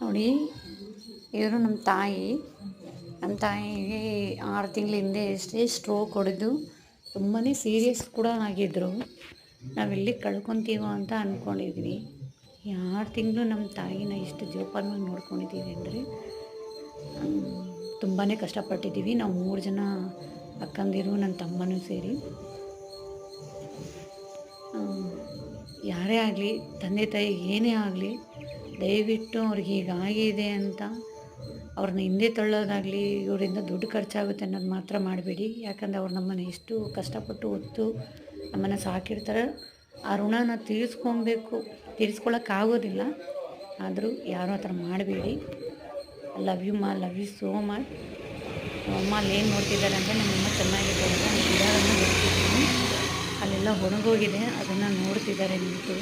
ನೋಡಿ, ಇವರು ನಮ್ಮ ತಾಯಿ. ನಮ್ಮ ತಾಯಿಗೆ ಆರು ತಿಂಗಳ ಹಿಂದೆ ಎಷ್ಟೇ ಸ್ಟ್ರೋಕ್ ಹೊಡೆದು ತುಂಬಾ ಸೀರಿಯಸ್ ಕೂಡ ಆಗಿದ್ದರು ನಾವೆಲ್ಲಿ ಕಳ್ಕೊತೀವೋ ಅಂತ ಅಂದ್ಕೊಂಡಿದ್ವಿ ಆರು ತಿಂಗಳು ನಮ್ಮ ತಾಯಿನ ಇಷ್ಟು ಜೋಪಾನವಾಗಿ ನೋಡ್ಕೊಂಡಿದ್ದೀವಿ ಅಂದರೆ ತುಂಬಾ ಕಷ್ಟಪಟ್ಟಿದ್ದೀವಿ ನಾವು ಮೂರು ಜನ ಅಕ್ಕಂದಿರು ನನ್ನ ತಮ್ಮನೂ ಸೇರಿ. ಯಾರೇ ಆಗಲಿ, ತಂದೆ ತಾಯಿ ಏನೇ ಆಗಲಿ ದಯವಿಟ್ಟು ಅವ್ರಿಗೆ ಹೀಗಾಗಿದೆ ಅಂತ ಅವ್ರನ್ನ ಹಿಂದೆ ತಳ್ಳೋದಾಗಲಿ, ಇವರಿಂದ ದುಡ್ಡು ಖರ್ಚಾಗುತ್ತೆ ಅನ್ನೋದು ಮಾತ್ರ ಮಾಡಬೇಡಿ. ಯಾಕಂದ್ರೆ ಅವ್ರು ನಮ್ಮನ್ನು ಎಷ್ಟು ಕಷ್ಟಪಟ್ಟು ಹೊತ್ತು ನಮ್ಮನ್ನು ಸಾಕಿರ್ತಾರೆ ಆ ಋಣನ ತೀರಿಸ್ಕೊಬೇಕು. ತೀರಿಸ್ಕೊಳ್ಳೋಕ್ಕಾಗೋದಿಲ್ಲ ಆದರೂ ಯಾರೂ ಆ ಥರ ಮಾಡಬೇಡಿ. Love you ma love you so much ಅಮ್ಮ ಅಲ್ಲಿ ಏನು ನೋಡ್ತಿದ್ದಾರೆ ಅಂದರೆ ನಮ್ಮಮ್ಮ ಚೆನ್ನಾಗಿದೆ ಅಂತ ನಾನು ಗಿಡಗಳನ್ನು ಅಲ್ಲೆಲ್ಲ ಒಣಗೋಗಿದೆ. ಅದನ್ನು ನೋಡ್ತಿದ್ದಾರೆ ನಿಂತು